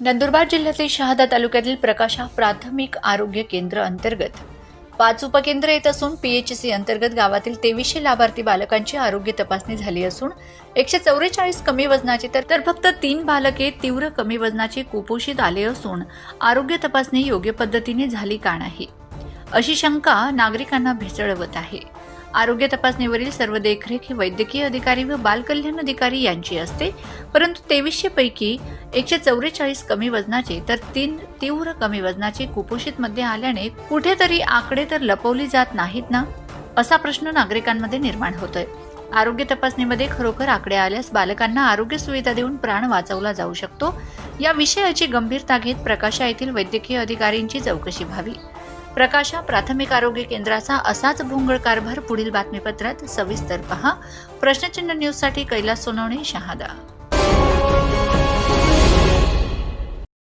नंदुरबार जिल्ह्यातील शहादा तालुक्यातील प्रकाशा प्राथमिक आरोग्य केंद्र अंतर्गत पाच उपकेंद्र येत असून पीएचसी अंतर्गत गावातील तेवीसशे लाभार्थी बालकांची आरोग्य तपासणी झाली असून एकशे चौवेचाळीस कमी वजनाची तर तर फक्त तीन बालके तीव्र कमी वजनाची कुपोषित आले असून आरोग्य तपासणी योग्य पद्धतीने झाली का नाही? अशी शंका नागरिकांना भेसळवत आहे. आरोग्य तपासणीवरील सर्व देखरेख ही वैद्यकीय अधिकारी व बालकल्याण अधिकारी यांची असते. परंतु तेवीसशे पैकी एकशे चौवेचाळीस कमी वजनाचे तर तीन तीव्र कमी वजनाचे कुपोषित मध्ये आल्याने कुठेतरी आकडे तर लपवली जात नाहीत ना? असा प्रश्न नागरिकांमध्ये निर्माण होतोय. आरोग्य तपासणीमध्ये खरोखर आकडे आल्यास बालकांना आरोग्य सुविधा देऊन प्राण वाचवला जाऊ शकतो. या विषयाची गंभीरता घेत प्रकाशा येथील वैद्यकीय अधिकाऱ्यांची चौकशी व्हावी. प्रकाशा प्राथमिक आरोग्य केंद्राचा असाच भोंगळ कारभार पुढील बातमीपत्रात सविस्तर पहा. प्रश्नचिन्ह न्यूजसाठी कैलास सोनवणे शहादा.